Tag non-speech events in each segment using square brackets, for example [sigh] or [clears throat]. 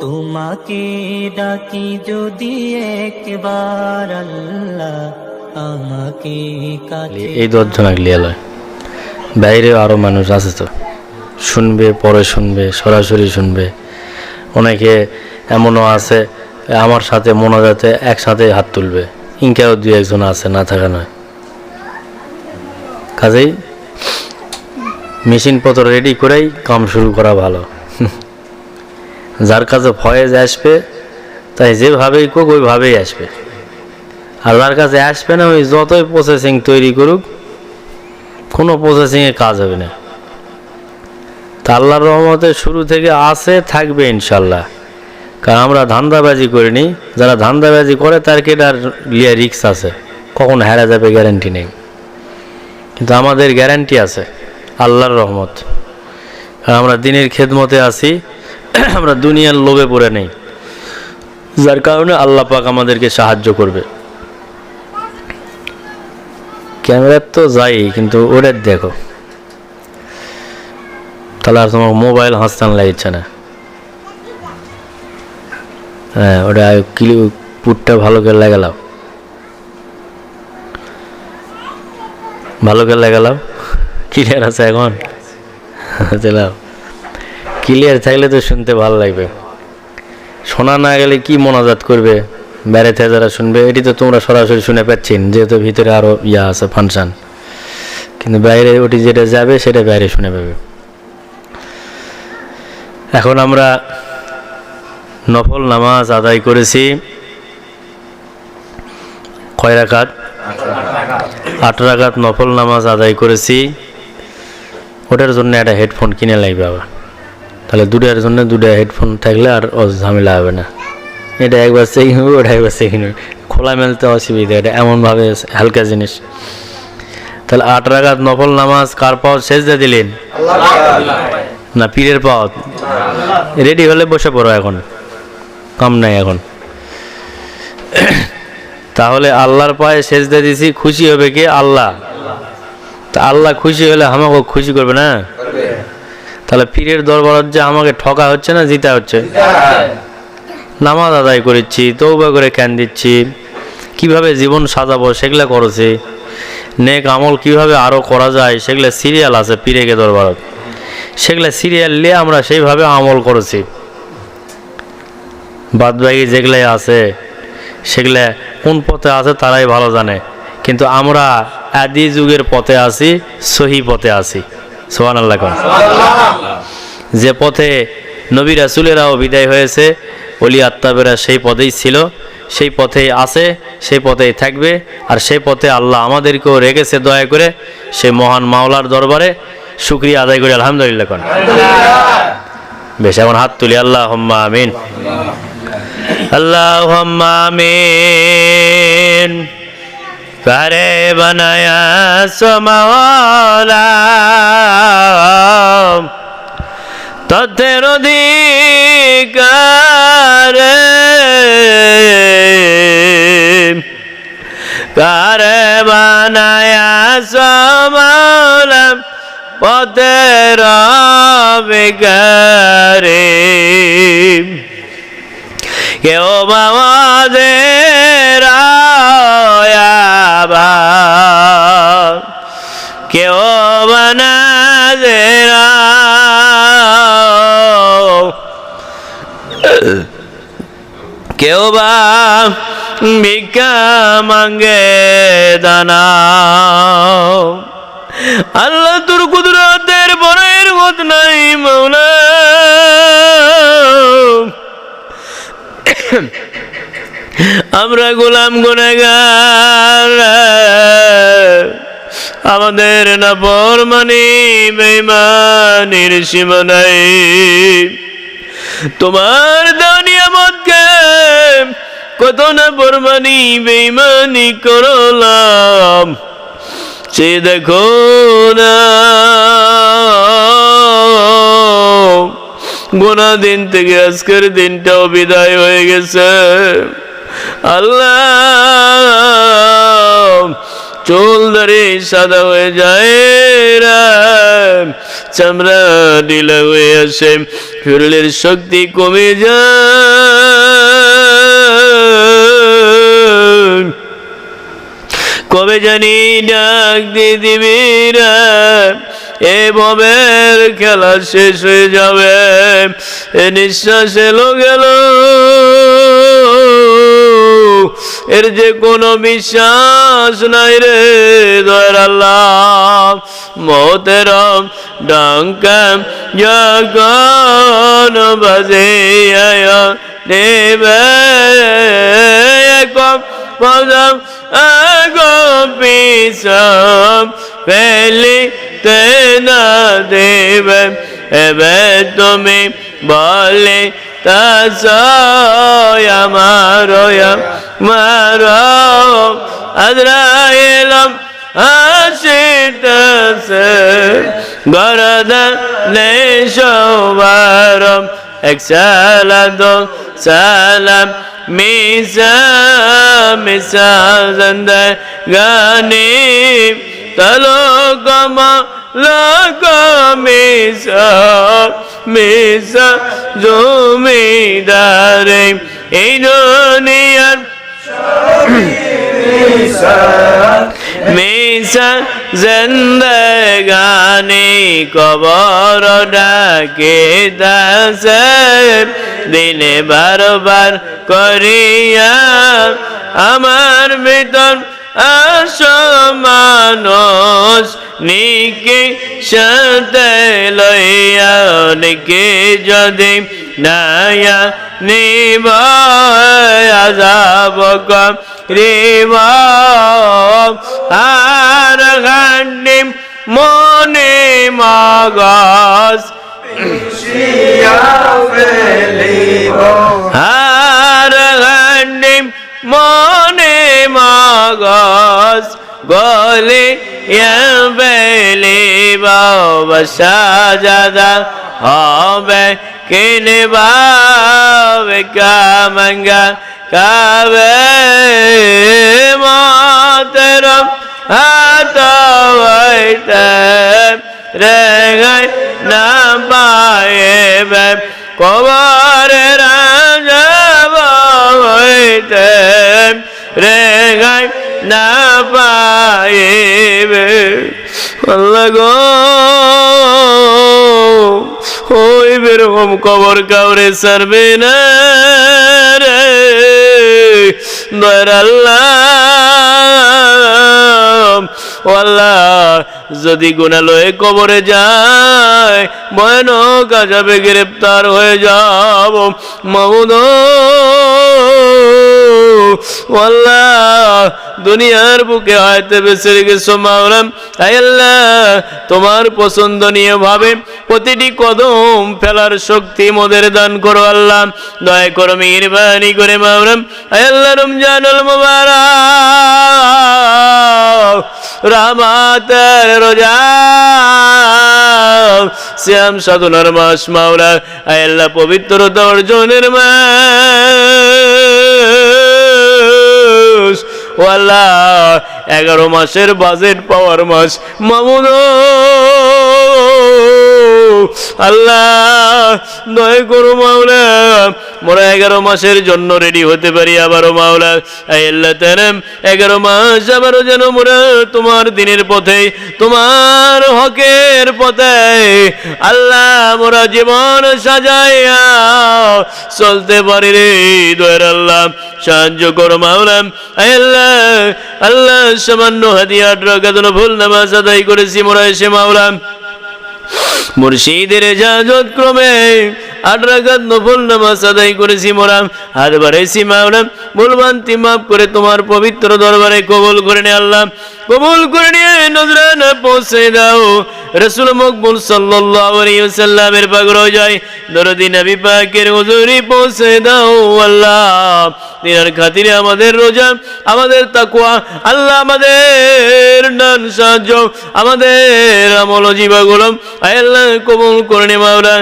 তোমাকে ডাকি যদি একবার আল্লাহ আমাকে এই দশজন লিয়ে লয় বাইরে আরও মানুষ আছে তো। শুনবে, পরে শুনবে, সরাসরি শুনবে। অনেকে এমনও আছে, আমার সাথে মোনাজাতে একসাথে হাত তুলবে। ইনকাও দুই একজন আছে, না থাকা নয়। কাজেই মেশিনপত্র রেডি করেই কাম শুরু করা ভালো। যার কাছে ফয়েজ আসবে, তাই যেভাবেই কোক ওইভাবেই আসবে। আর যার কাছে আসবে না, ওই যতই প্রসেসিং তৈরি করুক, কোনো প্রসেসিংয়ে কাজ হবে না। তা আল্লাহর রহমতে শুরু থেকে আছে, থাকবে ইনশাল্লাহ কারণ আমরা ধান্দাবাজি করিনি। যারা ধান্দাবাজি করে, তার কেটার লিয়া রিক্স আছে? কখন হেরা যাবে গ্যারান্টি নেই। কিন্তু আমাদের গ্যারান্টি আছে, আল্লাহর রহমত। আমরা দিনের খেদমতে আছি। [clears throat] আমরা দুনিয়ার লোভে পড়ে নেই। যার কারণে আল্লাহ পাক আমাদেরকে সাহায্য করবে। ক্যামেরার তো যাই, কিন্তু ওটা দেখো। তাহলে আর তোমার মোবাইল হাসতান লাগছে না হ্যাঁ ওটা ক্লি পুটটা ভালো করে লাগালাও ভালো করে লাগালাও ক্লিয়ার [laughs] আছে এখন? [laughs] দিলাম ক্লিয়ার থাকলে তো শুনতে ভালো লাগবে। শোনা না গেলে কি মনাজাত করবে? বেড়াতে যারা শুনবে, এটি তো তোমরা সরাসরি শুনে পাচ্ছেন, যেহেতু ভিতরে আরও ইয়া আছে, ফাংশন। কিন্তু বাইরে ওটি যেটা যাবে, সেটা বাইরে শুনে পাবে। এখন আমরা নফল নামাজ আদায় করেছি। কয় রাকাত? আট রাকাত নফল নামাজ আদায় করেছি। ওটার জন্য একটা হেডফোন কিনে লাগবে আবার। তাহলে দুটার জন্য দুটা হেডফোন থাকলে আর ঝামেলা হবে না। এটা একবার চেকিং হবে ওটা একবার চেকিং হবে খোলা মেলতে অসুবিধা, এটা এমনভাবে হালকা জিনিস। তাহলে আট রাগাত নফল নামাজ কার পাওয়া শেষ দিয়ে দিলেন? না, পীরের পাওয়া রেডি হলে বসে পড়ো এখন। কাম নাই এখন। তাহলে আল্লাহর পায়ে শেষ দিয়ে দিছি, খুশি হবে কি? আল্লাহ। তা আল্লাহ খুশি হলে আমাকে খুশি করবে না? তাহলে পীরের দরবারত যে আমাকে ঠকা হচ্ছে না, জিতা হচ্ছে? নামাজ আদায় করেছি তৌবা করে ক্যান দিচ্ছি। কীভাবে জীবন সাজাবো সেগুলো করেছি। নেক আমল কীভাবে আরও করা যায় সেগুলো সিরিয়াল আছে পীরেকে দরবারত সেগুলো সিরিয়াল নিয়ে আমরা সেইভাবে আমল করেছি। বাদবাকি যেগুলাই আছে, সেগুলো কোন পথে আছে তারাই ভালো জানে। কিন্তু আমরা আদি যুগের পথে আছি, সহি পথে আছি। সোহান আল্লাহ কন। যে পথে নবী রাসুলেরাও বিদায় হয়েছে অলি আত্মাবেরা সেই পথেই ছিল, সেই পথেই আছে, সেই পথেই থাকবে, আর সেই পথে আল্লাহ আমাদেরকেও রেখেছে দয়া করে, সেই মহান মাওলার দরবারে শুক্রিয়া আদায় করি, আলহামদুলিল্লাহ কন বেশ, এখন হাত তুলি আল্লাহ হম্মা আমিন। আল্লাহ হম্মা আমিন। করে বানায়া সমাওয়ালা। তথ্যের অধিকার। কারে বানায়া সমাওলা পথের বিকারে কেউ আয়াবার কেউ বানাদের কেউ বা ভিক্ষা মাঙ্গে দানা আল্লাহ তোর কুদরতের বনের মত নাই মৌলা। আমরা গোলাম গুনেগার আমাদের না বরমানি বেমানির সীমা নাই তোমার দানিয়ামতকে কত না বরমানি বেমানি করলাম। সে দেখো না। গোনা দিন থেকে আজকের দিনটাও বিদায় হয়ে গেছে। আল্লাহ, চুল ধরে সাদা হয়ে যায় চামড়া ঢিলা হয়ে আসে। শরীরের শক্তি কমে যায়। কবে জানি ডাক দিয়ে দিবি রে? এ ভবের খেলা শেষ হয়ে যাবে। এ নিঃশ্বাস এলো গেল। এর যে কোনো বিশ্বাস নাই রে দয়ার আল্লাহ। মতের ডাঙ্কাম যখন বাজে দেবে পদম আগম পিছম ফেলি তে না দেবে এবে তুমি বলে তাসয় আমার মার আদ্রাইলম আসিতেছে গরদা নেশোবারম এক সালাদো সালাম মিসা মিসা জন্দা গানি তলো গমা লগ মিসা মিসা জমিদারে এই দুনিয়ার মিসা জিন্দগানি কবর ডাকে দাসে দিনে বারবার করিয়া আমার বেতন আসমানস নিকে সাথে লইয়া নিকে যদি নায়া নিব, আজাব কম রিব আর গান্ডিম মনে মগস আর গান্ডিম মনে মগস গলে বেলি বাসাজাদা হবে কিনে বাবে কামঙ্গা কাবে মাতরম হাতবাইতে রেগাই না পায়ে কবার রাজা হইতে রেগাই না পাইবে আল্লাহ গো, ওই বেরকম কবর কাউরে সারবে না রে। দয়ার আল্লাহ যদি গুণালয়ে কবরে যায়, ভয়ানক আজাবে গ্রেপ্তার হয়ে যাব। মাহুদ আল্লাহ, দুনিয়ার বুকে হয়তো বেঁচে রেখেছো মাওলাম আল্লাহ, তোমার পছন্দনীয় ভাবে প্রতিটি কদম ফেলার শক্তি মোদের দান করো আল্লাহ। দয়া করো মেহরবানি করে মাওলাম আল্লাহ, রমজানুল মুবারক। রামাতের রোজা। শ্যাম সাধনার মাস মাওলা, আল্লাহ পবিত্র অর্জনের মাস। ও এগারো মাসের বাজেট পাওয়ার মাস। মামুন আল্লাহ, দয় করো মাওলা। মোরা এগারো মাসের জন্য রেডি হতে পারি আবারও মাওলা। আল্লাহ তারাম এগারো মাস আবারও যেন মোরা তোমার দিনের পথে, তোমার হকের পথে, আল্লাহ মোরা জীবন সাজাইয়া চলতে পারি রে দয়ের আল্লাহ। সাহায্য করো মাওলা। আল্লাহ আল্লাহ সামান্য হাদিয়ার রাখার ভুল নামাজ আদায় করেছি মোরা এসে মাওলা। মুর্শিদের যাজত ক্রমে আট রাখাত নফল নামাজ আদায় করেছি মোরাম হাত বাড়াইছি মাওলাম ভুলবান্তি মাফ করে তোমার পবিত্র দরবারে কবুল করে নে আল্লাহ। কবুল করে নিয়ে নজরানা পৌঁছে দাও। রসুল মকবুল ওয়াসাল্লামের পাক রোজায় দরদি নবী পাকের হুজুরি পৌঁছে দাও, আল্লাহ। তিনার খাতিরে আমাদের রোজা, আমাদের তাকওয়া, আল্লাহ আমাদের ডান সাহায্য, আমাদের আমল জীবাগুলো আল্লাহ কবুল করে নে মাওলা।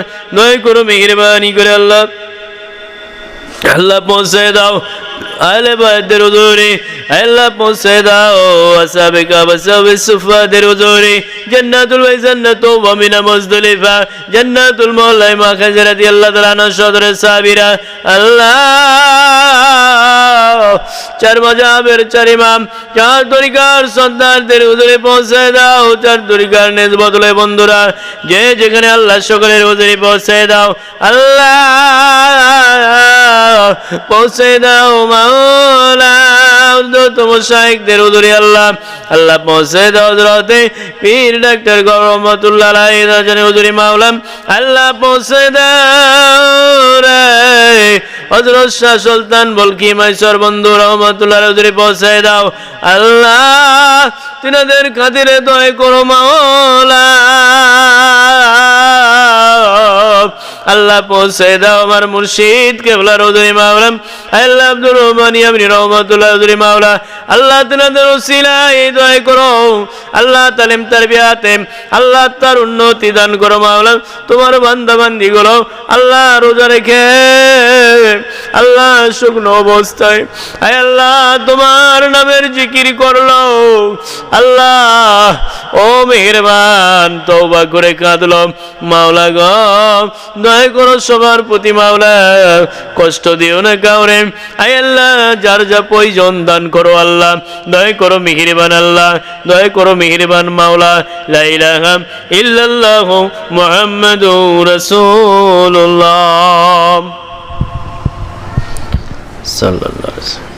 করো মেহেরবানি করে আল্লাহ। আল্লাহ পৌঁছে দাও, আহলে বাইতের হুজুরে, আল্লাহ পৌঁছে দাও, আসাবে কাবা সাবে সুফাদের হুজুরে, জান্নাতুল ভাই জান্নাতু ওয়া মিনা মুজদলিফা, জান্নাতুল মাওলাই মা খাজা রাদিয়াল্লাহু তাআলা আনহা, সদরে সাবিরা, আল্লাহ। চার মজাবের চার ইমাম, চার তরিকার সন্তানদের হুজুরে পৌঁছে দাও, চার তরিকার নেজ বদলে বন্ধুরা, যে যেখানে আল্লাহ সকলের হুজুরে পৌঁছে দাও, আল্লাহ। পৌঁছে দাও মাওলা উর্দতম শাহেকদের হুজুরে আল্লাহ। আল্লাহ পৌঁছে দাও হজরতে পীর ডাক্তার গরমতুল্লাহ রাজনে হুজুরি মাওলাম আল্লাহ পৌঁছে দাও রে। হজরত শাহ সুলতান বলকি, মাইসর বন্ধু রহমতুল্লাহ হুজুরি পৌঁছে দাও। আল্লাহ, তিনাদের খাতিরে দয় করো মাওলা। আল্লাহ পৌঁছে দাও আমার মুর্শিদ কেবলা আল্লাহ আব্দুর রহমতুল্লাহ মাওলা। আল্লাহ তিনাদের দয় করো। আল্লাহ তালিম আল্লাহ তার উন্নতি দান করো তোমার বান্দা বান্দি গুলো আল্লাহ রোজা রেখে, আল্লাহ শুকনো অবস্থায়। আয় আল্লাহ তোমার নামের জিকির করল। আল্লাহ, ও মেহরবান, তওবা করে কাঁদলো। মাওলা গ, দয়া করো সবার প্রতি মাওলা, কষ্ট দিও না কাউরে। আয় আল্লাহ, যার যা প্রয়োজন দান করো আল্লাহ। দয়া করো মেহেরবান আল্লাহ, দয়া করো মেহেরবান মাওলা। লা ইলাহা ইল্লাল্লাহ মুহাম্মাদুর রাসূলুল্লাহ। সাল্লাল্লাহু আলাইহি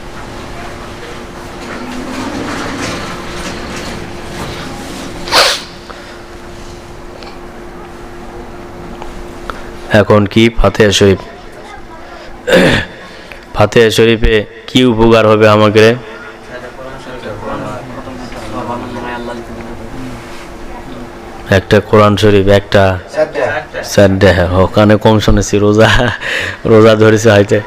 এখন কি ফাতেহা শরীফ? ফাতেহা শরীফে কি উপকার হবে আমাকে একটা কোরআন শরীফ একটা স্যার ওখানে কম শুনেছি রোজা রোজা ধরেছে হয়তো।